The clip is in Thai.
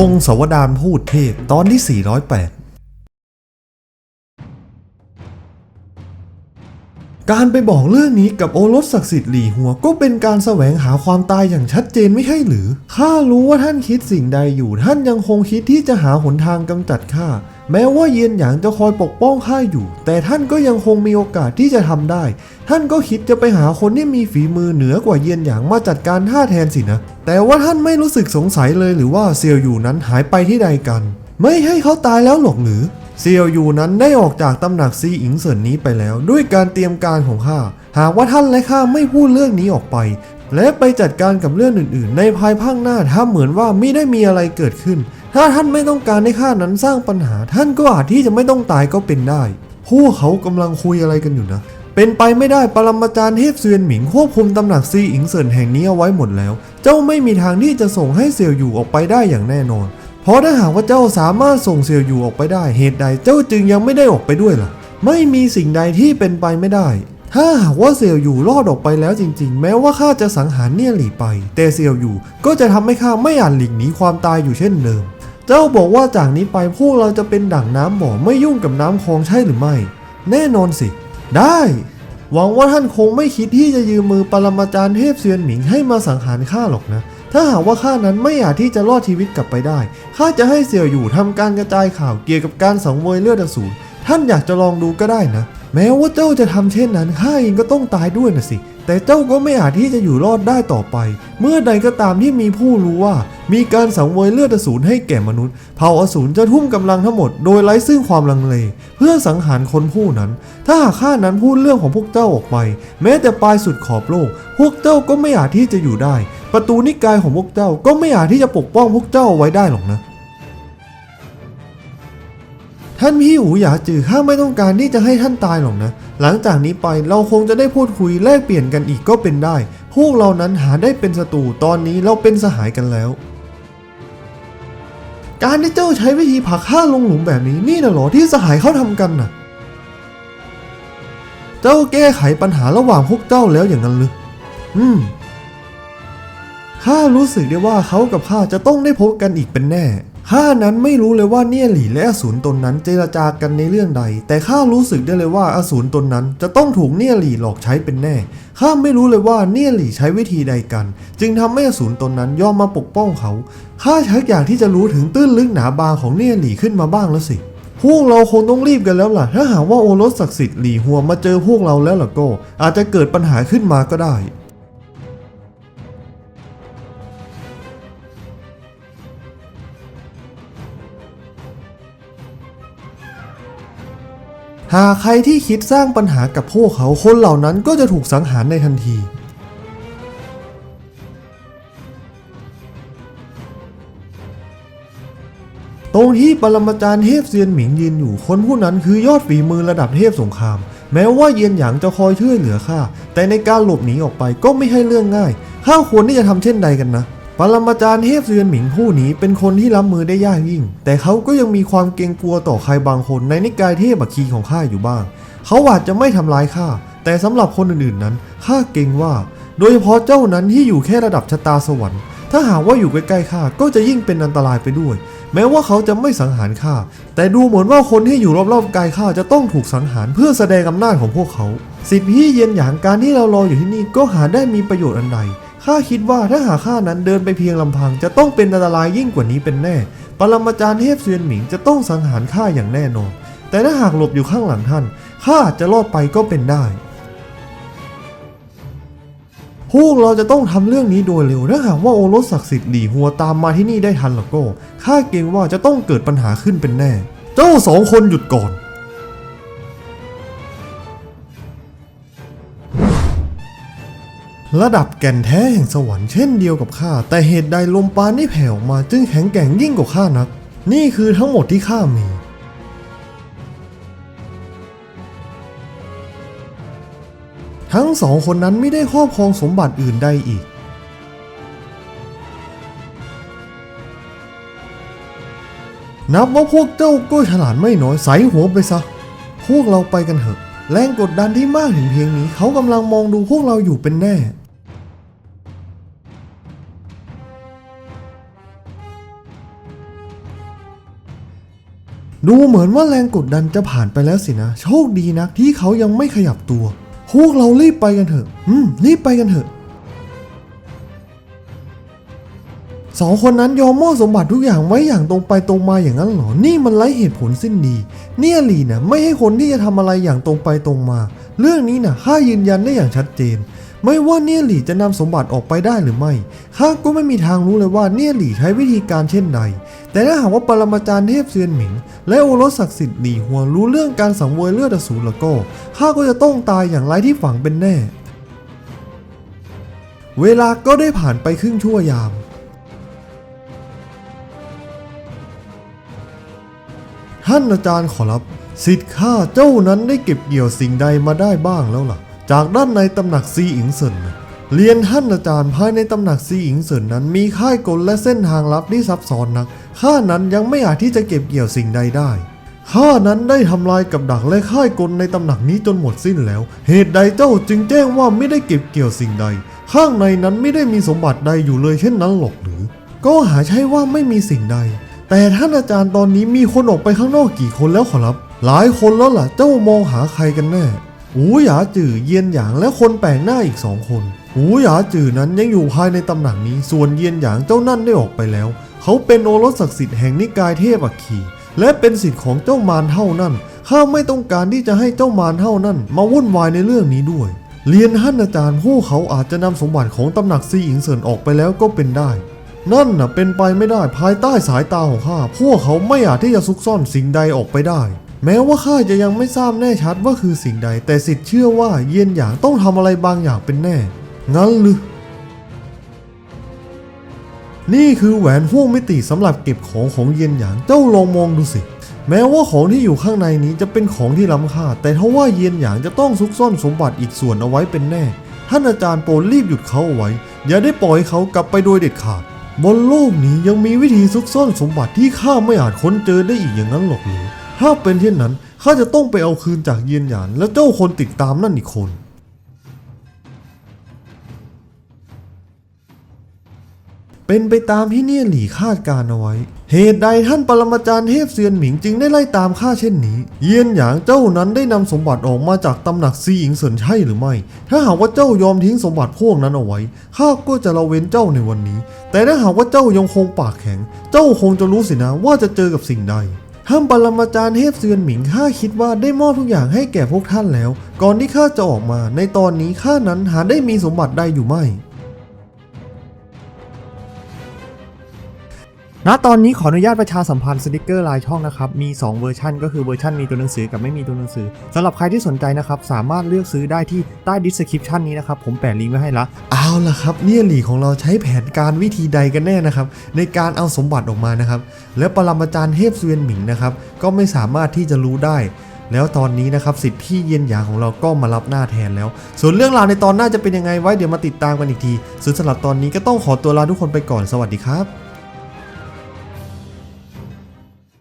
พงศวดานพูดเทพตอนที่ 408 การไปบอกเรื่องนี้กับโอรสศักดิ์สิทธิ์หลี่หัว ก็เป็นการแสวงหาความตายอย่างชัดเจนไม่ใช่หรือ ข้ารู้ว่าท่านคิดสิ่งใดอยู่ ท่านยังคงคิดที่จะหาหนทางกำจัดข้า แม้ว่าเยียนหยางจะคอยปกป้องข้าอยู่ แต่ท่านก็ยังคงมีโอกาสที่จะทำได้ ท่านก็คิดจะไปหาคนที่มีฝีมือเหนือกว่าเยียนหยางมาจัดการท่าแทนสินะ แต่ว่าท่านไม่รู้สึกสงสัยเลยหรือว่าเซียวอยู่นั้นหายไปที่ใดกัน ไม่ให้เขาตายแล้วหรอกหรือเซียวอยู่นั้นได้ออกจากตำหนักซีอิงเซินนี้ไปแล้ว ด้วยการเตรียมการของข้าหากว่าท่านและข้าไม่พูดเรื่องนี้ออกไป และไปจัดการกับเรื่องอื่นๆ ในภายภาคหน้าถ้าเหมือนว่าไม่ได้มีอะไรเกิดขึ้น ถ้าท่านไม่ต้องการให้ข้านั้นสร้างปัญหา ท่านก็อาจที่จะไม่ต้องตายก็เป็นได้ พวกเขากำลังคุยอะไรกันอยู่นะ เป็นไปไม่ได้ปรมาจารย์เทพเซียนหมิงควบคุมตำหนักซีอิงเซินแห่งนี้เอาไว้หมดแล้ว เจ้าไม่มีทางที่จะส่งให้เซียวอยู่ออกไปได้อย่างแน่นอน เพราะถ้าหากว่าเจ้าสามารถส่งเซียวอยู่ออกไปได้เหตุใด เจ้าจึงยังไม่ได้ออกไปด้วยล่ะ ไม่มีสิ่งใดที่เป็นไปไม่ได้ ถ้าหากว่าเซียวอยู่รอดออกไปแล้วจริง ๆ แม้ว่าข้าจะสังหารเนี่ยหลีไป แต่เซียวอยู่ก็จะทำให้ข้าไม่อาจหลีกหนีความตายอยู่เช่นเดิม เจ้าบอกว่าจากนี้ไปพวกเราจะเป็นดั่งน้ำบ่อไม่ยุ่งกับน้ำคลองใช่หรือไม่ แน่นอนสิ ได้ หวังว่าท่านคงไม่คิดที่จะยืมมือปรมาจารย์เทพเซียนหมิงให้มาสังหารข้าหรอกนะ ถ้าหากว่าข้านั้นไม่อาจที่จะรอดชีวิตกลับไปได้ข้าจะให้เสี่ยวอยู่ทำการกระจายข่าวเกี่ยวกับการสังเวยเลือดอสูร ท่านอยากจะลองดูก็ได้นะ แม้ว่าเจ้าจะทำเช่นนั้นข้าเองก็ต้องตายด้วยนะสิ แต่เจ้าก็ไม่อาจที่จะอยู่รอดได้ต่อไป เมื่อใดก็ตามที่มีผู้รู้ว่า มีการสังเวยเลือดอสูรให้แก่มนุษย์ เผ่าอสูรจะทุ่มกำลังทั้งหมดโดยไร้ซึ่งความลังเล เพื่อสังหารคนผู้นั้น ถ้าหากข้านั้นพูดเรื่องของพวกเจ้าออกไป แม้แต่ปลายสุดขอบโลก พวกเจ้าก็ไม่อาจที่จะอยู่ได้ ประตูนิกายของพวกเจ้าก็ไม่อาจที่จะปกป้องพวกเจ้าเอาไว้ได้หรอกนะ ท่านพี่หูหยาจือข้าไม่ต้องการที่จะให้ท่านตายหรอกนะ หลังจากนี้ไปเราคงจะได้พูดคุยแลกเปลี่ยนกันอีกก็เป็นได้ พวกเรานั้นหาได้เป็นศัตรูตอนนี้เราเป็นสหายกันแล้ว การที่เจ้าใช้วิธีผลักข้าลงหลุมแบบนี้นี่นะหรอที่สหายเขาทำกันน่ะ เจ้าแก้ไขปัญหาระหว่างพวกเจ้าแล้วอย่างนั้นหรืออืมข้ารู้สึกได้ว่าเขากับข้าจะต้องได้พบกันอีกเป็นแน่ ข้านั้นไม่รู้เลยว่าเนี่ยหลี่และอสูรตนนั้นเจรจากันในเรื่องใด แต่ข้ารู้สึกได้เลยว่าอสูรตนนั้นจะต้องถูกเนี่ยหลี่หลอกใช้เป็นแน่ ข้าไม่รู้เลยว่าเนี่ยหลี่ใช้วิธีใดกัน จึงทำให้อสูรตนนั้นยอมมาปกป้องเขา ข้าชักอยากที่จะรู้ถึงตื้นลึกหนาบางของเนี่ยหลี่ขึ้นมาบ้างแล้วสิ พวกเราคงต้องรีบกันแล้วล่ะ ถ้าหากว่าโอรสศักดิ์สิทธิ์หลี่หัวมาเจอพวกเราแล้วล่ะก็ อาจจะเกิดปัญหาขึ้นมาก็ได้ หากใครที่คิดสร้างปัญหากับพวกเขาคนเหล่านั้นก็จะถูกสังหารในทันที ตรงที่ปรมาจารย์เทพเซียนหมิงยืนอยู่คนผู้นั้นคือยอดฝีมือระดับเทพสงคราม แม้ว่าเยียนหยางจะคอยช่วยเหลือข้าแต่ในการหลบหนีออกไปก็ไม่ให้เรื่องง่ายข้าควรที่จะทำเช่นใดกันนะ ปรมาจารย์เทพเซียนหมิงผู้นี้เป็นคนที่รับมือได้ยากยิ่ง แต่เขาก็ยังมีความเกรงกลัวต่อใครบางคนในนิกายเทพบัคคีของข้าอยู่บ้าง เขาอาจจะไม่ทำร้ายข้า แต่สำหรับคนอื่นๆนั้นข้าเกรงว่า โดยเฉพาะเจ้านั้นที่อยู่แค่ระดับชะตาสวรรค์ ถ้าหากว่าอยู่ใกล้ๆข้าก็จะยิ่งเป็นอันตรายไปด้วย แม้ว่าเขาจะไม่สังหารข้า แต่ดูเหมือนว่าคนที่อยู่รอบๆกายข้าจะต้องถูกสังหารเพื่อแสดงอำนาจของพวกเขา สิทธิพี่เย็นหยางการที่เรารออยู่ที่นี่ก็หาได้มีประโยชน์อันใด ข้าคิดว่าถ้าหากข้านั้นเดินไปเพียงลำพัง จะต้องเป็นอันตรายยิ่งกว่านี้เป็นแน่ ปรมาจารย์เทพเซียนหมิงจะต้องสังหารข้าอย่างแน่นอน แต่ถ้าหากหลบอยู่ข้างหลังท่าน ข้าอาจจะรอดไปก็เป็นได้ พวกเราจะต้องทำเรื่องนี้โดยเร็ว ถ้าหากว่าโอรสศักดิ์สิทธิ์หลีหัวตามมาที่นี่ได้ทันแล้วก็ ข้าเกรงว่าจะต้องเกิดปัญหาขึ้นเป็นแน่ เจ้าสองคนหยุดก่อน ระดับแก่นแท้แห่งสวรรค์เช่นเดียวกับข้า แต่เหตุใดลมปาณที่แผ่ออกมาจึงแข็งแกร่งยิ่งกว่าข้านัก นี่คือทั้งหมดที่ข้ามี ทั้งสองคนนั้นไม่ได้ครอบครองสมบัติอื่นใดอีก นับว่าพวกเจ้าก็ฉลาดไม่น้อยใสหัวไปซะ พวกเราไปกันเถอะ แรงกดดันที่มากถึงเพียงนี้เขากำลังมองดูพวกเราอยู่เป็นแน่ ดูเหมือนว่าแรงกดดันจะผ่านไปแล้วสินะ โชคดีนะที่เขายังไม่ขยับตัว พวกเรารีบไปกันเถอะ อืม รีบไปกันเถอะ สองคนนั้นยอมมอบสมบัติทุกอย่างไว้อย่างตรงไปตรงมาอย่างนั้นเหรอ นี่มันไร้เหตุผลสิ้นดี เนี่ยหลีนะไม่ให้คนที่จะทำอะไรอย่างตรงไปตรงมา เรื่องนี้นะข้ายืนยันได้อย่างชัดเจน ไม่ว่าเนี่ยหลี่จะนำสมบัติออกไปได้หรือไม่ ข้าก็ไม่มีทางรู้เลยว่าเนี่ยหลี่ใช้วิธีการเช่นใด แต่ถ้าหากว่าปรมาจารย์เทพเซียนหมิง และโอรสศักดิ์สิทธิ์หลี่หัวรู้เรื่องการสังเวยเลือดอสูรแล้วก็ข้าก็จะต้องตายอย่างไร้ที่ฝังเป็นแน่ เวลาก็ได้ผ่านไปครึ่งชั่วยาม ท่านอาจารย์ขอรับสิทธิ์ข้าเจ้านั้นได้เก็บเกี่ยวสิ่งใดมาได้บ้างแล้วล่ะ จากด้านในตำหนักซีอิงเซินนะเรียนท่านอาจารย์ภายในตำหนักซีอิงเซินนั้น มีค่ายกลและเส้นทางลับที่ซับซ้อนนักข้านั้นยังไม่อาจที่จะเก็บเกี่ยวสิ่งใดได้ข้านั้นได้ทำลายกับดักและค่ายกลในตำหนักนี้จนหมดสิ้นแล้ว เหตุใดเจ้าจึงแจ้งว่าไม่ได้เก็บเกี่ยวสิ่งใด ข้างในนั้นไม่ได้มีสมบัติใดอยู่เลยเช่นนั้นหรอกหรือ ก็หาใช่ว่าไม่มีสิ่งใด แต่ท่านอาจารย์ตอนนี้มีคนออกไปข้างนอกกี่คนแล้วขอรับ หลายคนแล้วล่ะ เจ้ามองหาใครกันแน่ หูหยาจื่อเยียนหยางและคนแปลกหน้าอีกสองคน หูหยาจื่อนั้นยังอยู่ภายในตำหนักนี้ ส่วนเยียนหยางเจ้านั่นได้ออกไปแล้ว เขาเป็นโอรสศักดิ์สิทธิ์แห่งนิกายเทพอัคคีและเป็นสิทธิ์ของเจ้ามารเท่านั้น ข้าไม่ต้องการที่จะให้เจ้ามารเท่านั้น มาวุ่นวายในเรื่องนี้ด้วย เรียนท่านอาจารย์ผู้เขาอาจจะนำสมบัติของตำหนักซีอิงเซินออกไปแล้วก็เป็นได้ นั่นน่ะเป็นไปไม่ได้ภายใต้สายตาของข้า พวกเขาไม่อาจที่จะซุกซ่อนสิ่งใดออกไปได้ แม้ว่าข้าจะยังไม่ทราบแน่ชัดว่าคือสิ่งใด แต่สิทธิ์เชื่อว่าเยียนหยางต้องทำอะไรบางอย่างเป็นแน่ งั้นหรือนี่คือแหวนห่วงมิติสำหรับเก็บของของเยียนหยาง เจ้าลองมองดูสิ แม้ว่าของที่อยู่ข้างในนี้จะเป็นของที่ล้ำค่า แต่ทว่าเยียนหยางจะต้องซุกซ่อนสมบัติอีกส่วนเอาไว้เป็นแน่ ท่านอาจารย์โปรดรีบหยุดเขาเอาไว้ อย่าได้ปล่อยเขากลับไปโดยเด็ดขาด บนโลกนี้ยังมีวิธีซุกซ่อนสมบัติที่ข้าไม่อาจค้นเจอได้อีกอย่างนั้นหรอกหรือ ถ้าเป็นเช่นนั้นข้าจะต้องไปเอาคืนจากเยียนหยาน และเจ้าคนติดตามนั่นอีกคน เป็นไปตามที่เนี่ยหลี่คาดการเอาไว้ เหตุใดท่านปรมาจารย์เทพเซียนหมิงจึงได้ไล่ตามข้าเช่นนี้ เยียนหยางเจ้านั้นได้นำสมบัติออกมาจากตำหนักซีอิงเซินใช่หรือไม่ ถ้าหากว่าเจ้ายอมทิ้งสมบัติพวกนั้นเอาไว้ข้าก็จะละเว้นเจ้าในวันนี้ แต่ถ้าหากว่าเจ้ายังคงปากแข็ง เจ้าคงจะรู้สินะว่าจะเจอกับสิ่งใดท่านปรมาจารย์เทพเซียนหมิงข้าคิดว่าได้มอบทุกอย่างให้แก่พวกท่านแล้ว ก่อนที่ข้าจะออกมา ในตอนนี้ข้านั้นหาได้มีสมบัติใดอยู่ไม่ ณตอนนี้ขออนุญาตประชาสัมพันธ์สติกเกอร์ลายช่องนะครับ มี 2 เวอร์ชันก็คือเวอร์ชันมีตัวหนังสือกับไม่มีตัวหนังสือสำหรับใครที่สนใจนะครับ สามารถเลือกซื้อได้ที่ใต้ดิสคริปชันนี้นะครับ ผมแปะลิงก์ไว้ให้ละเอาล่ะครับ เนี่ยหลีของเราใช้แผนการวิธีใดกันแน่นะครับ ในการเอาสมบัติออกมานะครับ แล้วปรมาจารย์เทพเสวียนหมิงนะครับก็ไม่สามารถที่จะรู้ได้ แล้วตอนนี้นะครับสิทธิ์พี่เย็นหยางของเราก็มารับหน้าแทนแล้ว ส่วนเรื่องราวในตอนหน้าจะเป็นยังไงไว้เดี๋ยวมาติดตามกันอีกทีส่วนสำหรับตอนนี้ก็ต้องขอตัวลาทุกคนไปก่อนสวัสดีครับ